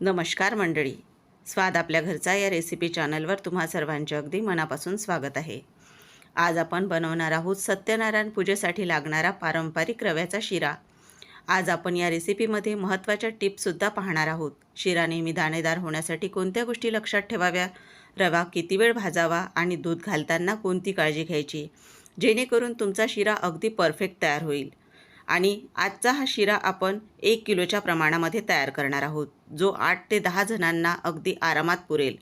नमस्कार मंडळी. स्वाद आपल्या घरचा या रेसिपी चॅनलवर तुम्हा सर्वांचे अगदी मनापासून स्वागत आहे. आज आपण बनवणार आहोत सत्यनारायण पूजेसाठी लागणारा पारंपरिक रव्याचा शिरा. आज आपण या रेसिपीमध्ये महत्त्वाच्या टिप्ससुद्धा पाहणार आहोत. शिरा नेहमी दाणेदार होण्यासाठी कोणत्या गोष्टी लक्षात ठेवाव्या? रवा किती वेळ भाजावा आणि दूध घालताना कोणती काळजी घ्यायची? जेणेकरून तुमचा शिरा अगदी परफेक्ट तयार होईल. आणि आजचा हा शिरा आपण एक किलोच्या प्रमाणामध्ये तयार करणार आहोत जो आठ ते दहा जणांना अगदी आरामात पुरेल.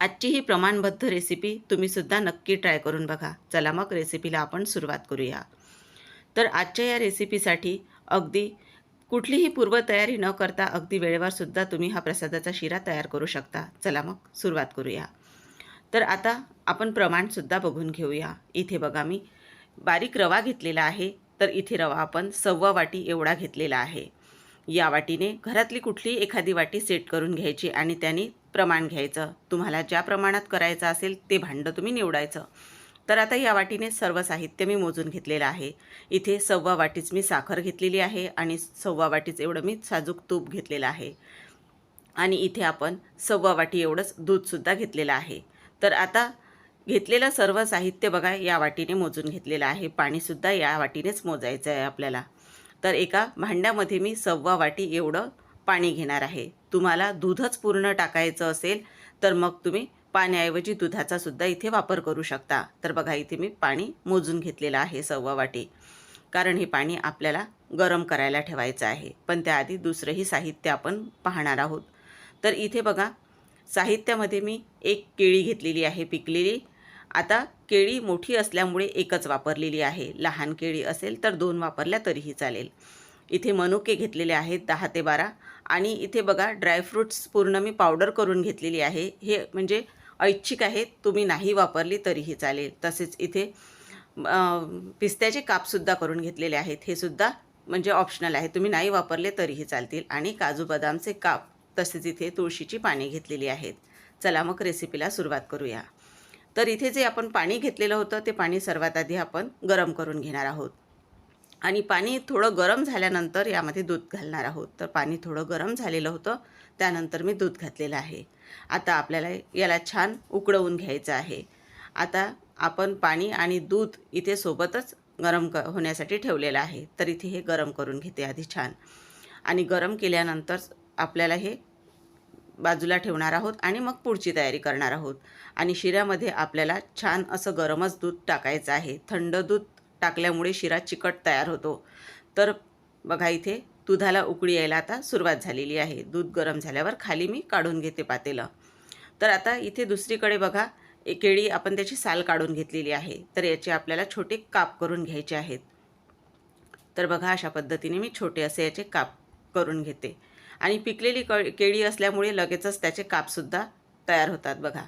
आजची ही प्रमाणबद्ध रेसिपी तुम्हीसुद्धा नक्की ट्राय करून बघा. चला मग रेसिपीला आपण सुरुवात करूया. तर आजच्या या रेसिपीसाठी अगदी कुठलीही पूर्वतयारी न करता अगदी वेळेवर सुद्धा तुम्ही हा प्रसादाचा शिरा तयार करू शकता. चला मग सुरुवात करूया. तर आता आपण प्रमाणसुद्धा बघून घेऊया. इथे बघा मी बारीक रवा घेतलेला आहे. तर इथे रवा आपण सव्वा वाटी एवढा घेतलेला आहे. या वाटीने घरातली कुठलीही एखादी वाटी सेट करून घ्यायची आणि त्याने प्रमाण घ्यायचं. तुम्हाला ज्या प्रमाणात करायचं असेल ते भांडं तुम्ही निवडायचं. तर आता या वाटीने सर्व साहित्य मी मोजून घेतलेलं आहे. इथे सव्वा वाटीच मी साखर घेतलेली आहे आणि सव्वा वाटीच एवढं मी साजूक तूप घेतलेलं आहे. आणि इथे आपण सव्वा वाटी एवढंच दूधसुद्धा घेतलेलं आहे. तर आता घेतलेलं सर्व साहित्य बघा या वाटीने मोजून घेतलेलं आहे. पाणीसुद्धा या वाटीनेच मोजायचं आहे आपल्याला. तर एका भांड्यामध्ये मी सव्वा वाटी एवढं पाणी घेणार आहे. तुम्हाला दूधच पूर्ण टाकायचं असेल तर मग तुम्ही पाण्याऐवजी दुधाचा सुद्धा इथे वापर करू शकता. तर बघा इथे मी पाणी मोजून घेतलेलं आहे सव्वा वाटी. कारण हे पाणी आपल्याला गरम करायला ठेवायचं आहे. पण त्याआधी दुसरंही साहित्य आपण पाहणार आहोत. तर इथे बघा साहित्यामध्ये मी एक केळी घेतलेली आहे पिकलेली. आता केळी मोठी असल्यामुळे एकच वापरलेली आहे. लहान केळी असेल तर दोन वापरल्या तरीही चालेल. इथे मनुके घेतलेले आहेत दहा ते बारा. आणि इथे बघा ड्रायफ्रूट्स पूर्ण मी पावडर करून घेतलेली आहे. हे म्हणजे ऐच्छिक आहेत तुम्ही नाही वापरली तरीही चालेल. तसेच इथे पिस्त्याचे कापसुद्धा करून घेतलेले आहेत. हे सुद्धा म्हणजे ऑप्शनल आहे. तुम्ही नाही वापरले तरीही चालतील. आणि काजू बदामचे काप तसेच इथे तुळशीची पाने घेतलेली आहेत. चला मग रेसिपीला सुरुवात करूया. तर इथे जे आपण पाणी घेतलेलं होतं ते पाणी सर्वात आधी आपण गरम करून घेणार आहोत. आणि पाणी थोडं गरम झाल्यानंतर यामध्ये दूध घालणार आहोत. तर पाणी थोडं गरम झालेलं होतं त्यानंतर मी दूध घातलेलं आहे. आता आपल्याला याला छान उकळवून घ्यायचं आहे. आता आपण पाणी आणि दूध इथे सोबतच गरम क होण्यासाठी ठेवलेलं आहे. तर इथे हे गरम करून घेते आधी छान. आणि गरम केल्यानंतर आपल्याला हे बाजूला ठेवणार आहोत आणि मग पुढची तयारी करणार आहोत. आणि शिऱ्यामध्ये आपल्याला छान असं गरमच दूध टाकायचं आहे. थंड दूध टाकल्यामुळे शिरा चिकट तयार होतो. तर बघा इथे दुधाला उकळी यायला आता सुरुवात झालेली आहे. दूध गरम झाल्यावर खाली मी काढून घेते पातेलं. तर आता इथे दुसरीकडे बघा एक केळी आपण त्याची साल काढून घेतलेली आहे. तर याचे आपल्याला छोटे काप करून घ्यायचे आहेत. तर बघा अशा पद्धतीने मी छोटे असे याचे काप करून घेते. आणि पिकलेली क केळी असल्यामुळे लगेचच त्याचे कापसुद्धा तयार होतात बघा.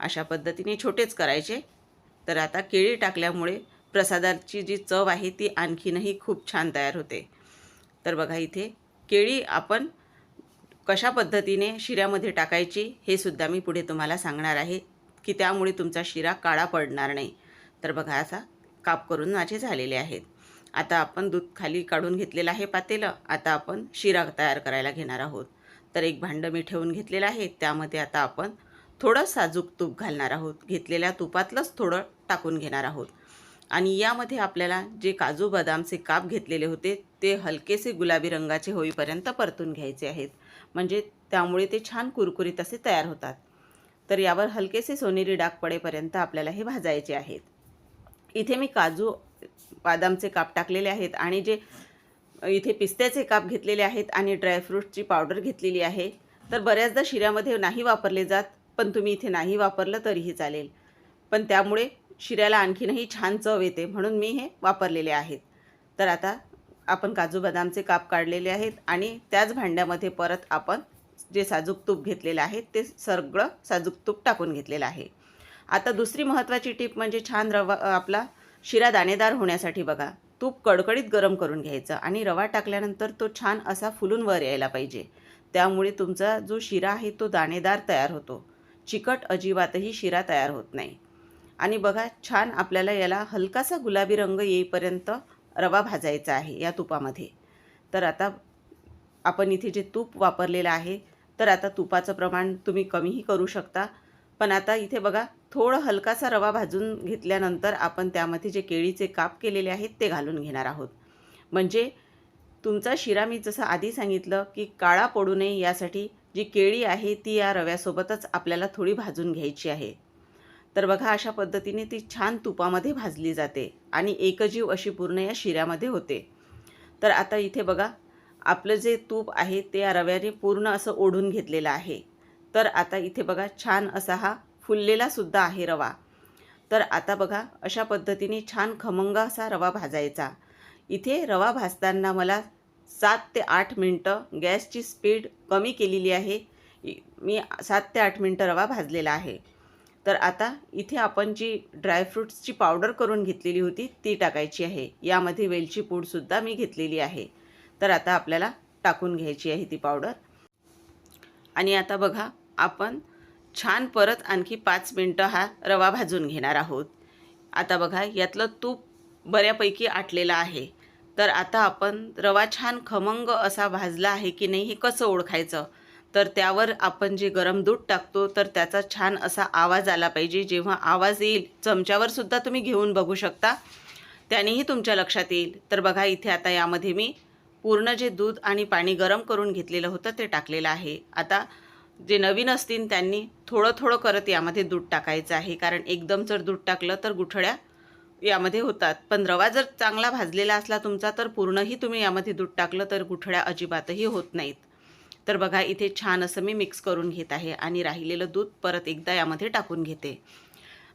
अशा पद्धतीने छोटेच करायचे. तर आता केळी टाकल्यामुळे प्रसादाची जी चव आहे ती आणखीनही खूप छान तयार होते. तर बघा इथे केळी आपण कशा पद्धतीने शिऱ्यामध्ये टाकायची हे सुद्धा मी पुढे तुम्हाला सांगणार आहे की त्यामुळे तुमचा शिरा काळा पडणार नाही. तर बघा असा काप करून माझे झालेले आहेत. आता आपण दूध खाली काढून घेतलेलं आहे पातेलं. आता आपण शिरा तयार करायला घेणार आहोत. तर एक भांडं मी ठेवून घेतलेलं आहे. त्यामध्ये आता आपण थोडं साजूक तूप घालणार आहोत. घेतलेल्या तुपातलंच थोडं टाकून घेणार आहोत. आणि यामध्ये आपल्याला जे काजू बदामचे काप घेतलेले होते ते हलकेसे गुलाबी रंगाचे होईपर्यंत परतून घ्यायचे आहेत. म्हणजे त्यामुळे ते छान कुरकुरीत असे तयार होतात. तर यावर हलकेसे सोनेरी डाग पडेपर्यंत आपल्याला हे भाजायचे आहेत. इथे मी काजू बदामचे काप टाकलेले आहेत आणि जे इथे पिस्त्याचे काप घेतलेले आहेत आणि ड्रायफ्रूटची पावडर घेतलेली आहे. तर बऱ्याचदा शिऱ्यामध्ये नाही वापरले जात पण तुम्ही इथे नाही वापरलं तरीही चालेल. पण त्यामुळे शिऱ्याला आणखीनही छान चव येते म्हणून मी हे वापरलेले आहेत. तर आता आपण काजू बदामचे काप काढलेले आहेत आणि त्याच भांड्यामध्ये परत आपण जे साजूक तूप घेतलेलं आहे ते सगळं साजूक तूप टाकून घेतलेलं आहे. आता दुसरी महत्त्वाची टीप म्हणजे छान रवा आपला शिरा दाणेदार होण्यासाठी बघा. तूप कडकडीत गरम करून घ्यायचं आणि रवा टाकल्यानंतर तो छान असा फुलून वर यायला पाहिजे. त्यामुळे तुमचा जो शिरा आहे तो दाणेदार तयार होतो. चिकट अजिबातही शिरा तयार होत नाही. आणि बघा छान आपल्याला याला हलकासा गुलाबी रंग येईपर्यंत रवा भाजायचा आहे या तुपामध्ये. तर आता आपण इथे जे तूप वापरलेलं आहे तर आता तुपाचं प्रमाण तुम्ही कमीही करू शकता. पण आता इथे बघा थोडं हलकासा रवा भाजून घेतल्यानंतर आपण त्यामध्ये जे केळीचे काप केलेले आहेत ते घालून घेणार आहोत. म्हणजे तुमचा शिरा मी जसं आधी सांगितलं की काळा पडू नये यासाठी जी केळी आहे ती या रव्यासोबतच आपल्याला थोडी भाजून घ्यायची आहे. तर बघा अशा पद्धतीने ती छान तुपामध्ये भाजली जाते आणि एकजीव अशी पूर्ण या शिऱ्यामध्ये होते. तर आता इथे बघा आपलं जे तूप आहे ते या रव्याने पूर्ण असं ओढून घेतलेलं आहे. तर आता इथे बघा छान असा हा फुललेला सुद्धा आहे रवा. तर आता बघा अशा पद्धतीने छान खमंग असा रवा भाजायचा. इथे रवा भाजताना मला सात ते आठ मिनटं गॅसची स्पीड कमी केलेली आहे. मी सात ते आठ मिनटं रवा भाजलेला आहे. तर आता इथे आपण जी ड्रायफ्रूट्सची पावडर करून घेतलेली होती ती टाकायची आहे. यामध्ये वेलची पूडसुद्धा मी घेतलेली आहे. तर आता आपल्याला टाकून घ्यायची आहे ती पावडर. आणि आता बघा आपण छान परत आणखी पाच मिनटं हा रवा भाजून घेणार आहोत. आता बघा यातलं तूप बऱ्यापैकी आटलेलं आहे. तर आता आपण रवा छान खमंग असा भाजला आहे की नाही हे कसं ओळखायचं? तर त्यावर आपण जे गरम दूध टाकतो तर त्याचा छान असा आवाज आला पाहिजे. जेव्हा आवाज येईल चमच्यावर सुद्धा तुम्ही घेऊन बघू शकता. त्यानेही तुमच्या लक्षात येईल. तर बघा इथे आता यामध्ये मी पूर्ण जे दूध आणि पाणी गरम करून घेतलेलं होतं ते टाकलेलं आहे. आता जे नवीन असतील त्यांनी थोडं थोडं करत यामध्ये दूध टाकायचं आहे. कारण एकदम जर दूध टाकलं तर गुठळ्या यामध्ये होतात. पण रवा जर चांगला भाजलेला असला तुमचा तर पूर्णही तुम्ही यामध्ये दूध टाकलं तर गुठळ्या अजिबातही होत नाहीत. तर बघा इथे छान असं मी मिक्स करून घेत आहे आणि राहिलेलं दूध परत एकदा यामध्ये टाकून घेते.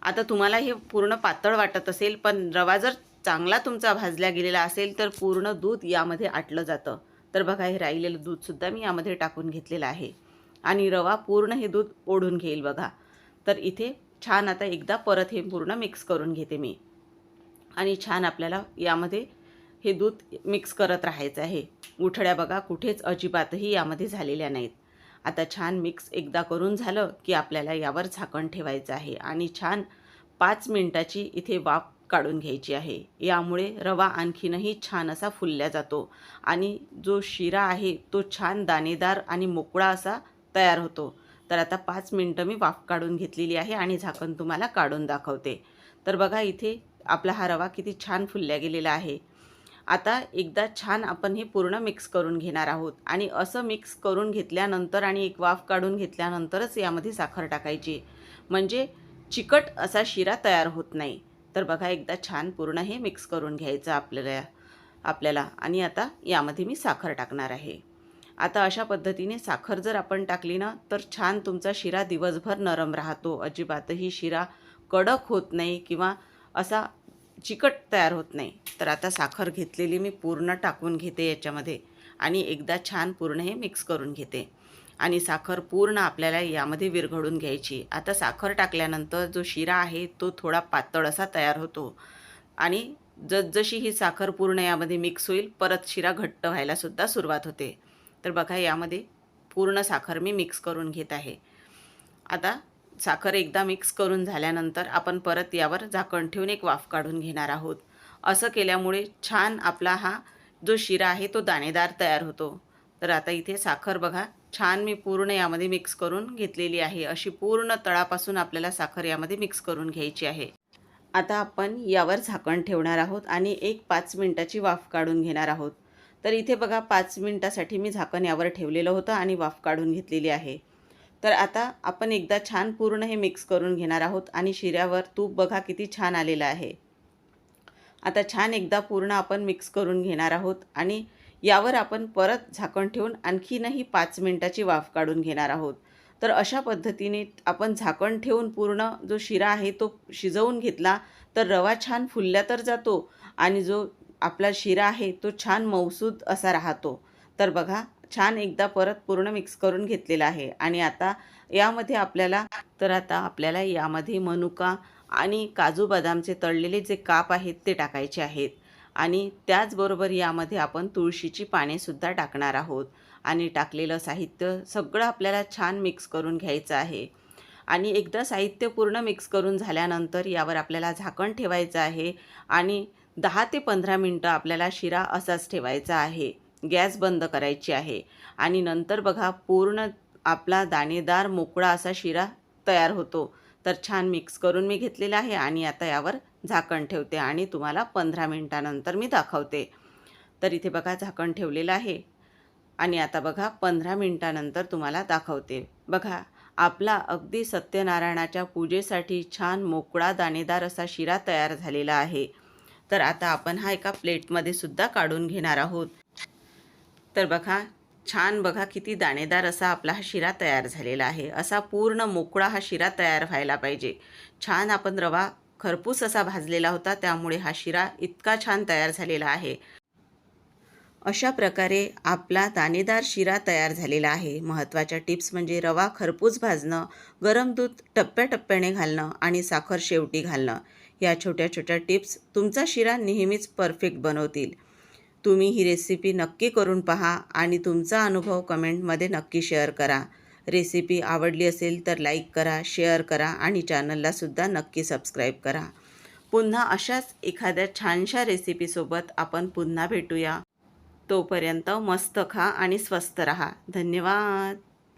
आता तुम्हाला हे पूर्ण पातळ वाटत असेल पण रवा जर चांगला तुमचा भाजला गेलेला असेल तर पूर्ण दूध यामध्ये आटलं जातं. तर बघा हे राहिलेलं दूधसुद्धा मी यामध्ये टाकून घेतलेलं आहे. आणि रवा पूर्ण हे दूध ओढून घेईल बघा. तर इथे छान आता एकदा परत हे पूर्ण मिक्स करून घेते मी. आणि छान आपल्याला यामध्ये हे दूध मिक्स करत राहायचं आहे. गुठड्या बघा कुठेच अजिबातही यामध्ये झालेल्या नाहीत. आता छान मिक्स एकदा करून झालं की आपल्याला यावर झाकण ठेवायचं आहे. आणि छान पाच मिनटाची इथे वाफ काढून घ्यायची आहे. यामुळे रवा आणखीनही छान असा फुलल्या जातो आणि जो शिरा आहे तो छान दाणेदार आणि मोकळा असा तयार होतो. तर आता पाच मिनटं मी वाफ काढून घेतलेली आहे आणि झाकण तुम्हाला काढून दाखवते. तर बघा इथे आपला हा रवा किती छान फुलल्या गेलेला आहे. आता एकदा छान आपण हे पूर्ण मिक्स करून घेणार आहोत आणि असं मिक्स करून घेतल्यानंतर आणि एक वाफ काढून घेतल्यानंतरच यामध्ये साखर टाकायची. म्हणजे चिकट असा शिरा तयार होत नाही. तर बघा एकदा छान पूर्ण हे मिक्स करून घ्यायचं आपल्याला आपल्याला. आणि आता यामध्ये मी साखर टाकणार आहे. आता अशा पद्धतीने साखर जर आपण टाकली ना तर छान तुमचा शिरा दिवसभर नरम राहतो. अजिबातही शिरा कडक होत नाही किंवा असा चिकट तयार होत नाही. तर आता साखर घेतलेली मी पूर्ण टाकून घेते याच्यामध्ये. आणि एकदा छान पूर्ण हे मिक्स करून घेते. आणि साखर पूर्ण आपल्याला यामध्ये विरघळून घ्यायची. आता साखर टाकल्यानंतर जो शिरा आहे तो थोडा पातळ असा तयार होतो. आणि जसजशी ही साखर पूर्ण यामध्ये मिक्स होईल परत शिरा घट्ट व्हायलासुद्धा सुरुवात होते. तर बघा यामध्ये पूर्ण साखर मी मिक्स करून घेत आहे. आता साखर एकदा मिक्स करून झाल्यानंतर आपण परत यावर झाकण ठेवून एक वाफ काढून घेणार आहोत. असं केल्यामुळे छान आपला हा जो शिरा आहे तो दाणेदार तयार होतो. तर आता इथे साखर बघा छान मी पूर्ण यामध्ये मिक्स करून घेतलेली आहे. अशी पूर्ण तळापासून आपल्याला साखर यामध्ये मिक्स करून घ्यायची आहे. आता आपण यावर झाकण ठेवणार आहोत आणि एक पाच मिनटाची वाफ काढून घेणार आहोत. तर इथे बघा पाच मिनटासाठी मी झाकण यावर ठेवलेलं होतं आणि वाफ काढून घेतलेली आहे. तर आता आपण एकदा छान पूर्ण हे मिक्स करून घेणार आहोत आणि शिऱ्यावर तूप बघा किती छान आलेलं आहे. आता छान एकदा पूर्ण आपण मिक्स करून घेणार आहोत आणि यावर आपण परत झाकण ठेवून आणखीनही पाच मिनटाची वाफ काढून घेणार आहोत. तर अशा पद्धतीने आपण झाकण ठेवून पूर्ण जो शिरा आहे तो शिजवून घेतला तर रवा छान फुलल्या तर जातो आणि जो आपला शिरा आहे तो छान मौसूद असा राहतो. तर बघा छान एकदा परत पूर्ण मिक्स करून घेतलेला आहे आणि आता यामध्ये आपल्याला तर आता आपल्याला यामध्ये मनुका आणि काजू बदामचे तळलेले जे काप आहेत ते टाकायचे आहेत. आणि त्याचबरोबर यामध्ये आपण तुळशीची पानेसुद्धा टाकणार आहोत. आणि टाकलेलं साहित्य सगळं आपल्याला छान मिक्स करून घ्यायचं आहे. आणि एकदा साहित्य पूर्ण मिक्स करून झाल्यानंतर यावर आपल्याला झाकण ठेवायचं आहे आणि दहा ते पंधरा मिनटं आपल्याला शिरा असाच ठेवायचा आहे. गॅस बंद करायची आहे. आणि नंतर बघा पूर्ण आपला दाणेदार मोकळा असा शिरा तयार होतो. तर छान मिक्स करून मी घेतलेला आहे आणि आता यावर झाकण ठेवते आणि तुम्हाला पंधरा मिनटानंतर मी दाखवते. तर इथे बघा झाकण ठेवलेलं आहे. आणि आता बघा पंधरा मिनटानंतर तुम्हाला दाखवते. बघा आपला अगदी सत्यनारायणाच्या पूजेसाठी छान मोकळा दाणेदार असा शिरा तयार झालेला आहे. तर आता आपण हा एका प्लेटमध्ये सुद्धा काढून घेणार आहोत. तर बघा छान बघा किती दाणेदार असा आपला हा शिरा तयार झालेला आहे. असा पूर्ण मोकळा हा शिरा तयार व्हायला पाहिजे. छान आपण रवा खरपूस असा भाजलेला होता त्यामुळे हा शिरा इतका छान तयार झालेला आहे. अशा प्रकारे आपला दाणेदार शिरा तयार झालेला आहे. महत्त्वाच्या टिप्स म्हणजे रवा खरपूस भाजणं गरम दूध टप्प्याटप्प्याने घालणं आणि साखर शेवटी घालणं. या छोट्या छोट्या टिप्स तुमचा शिरा नेहमीच परफेक्ट बनवतील. तुम्ही ही रेसिपी नक्की करून पहा आणि तुमचा अनुभव कमेंटमध्ये नक्की शेअर करा. रेसिपी आवडली असेल तर लाईक करा शेअर करा आणि चॅनललासुद्धा नक्की सबस्क्राईब करा. पुन्हा अशाच एखाद्या छानशा रेसिपीसोबत आपण पुन्हा भेटूया. तोपर्यंत मस्त खा आणि स्वस्त रहा. धन्यवाद.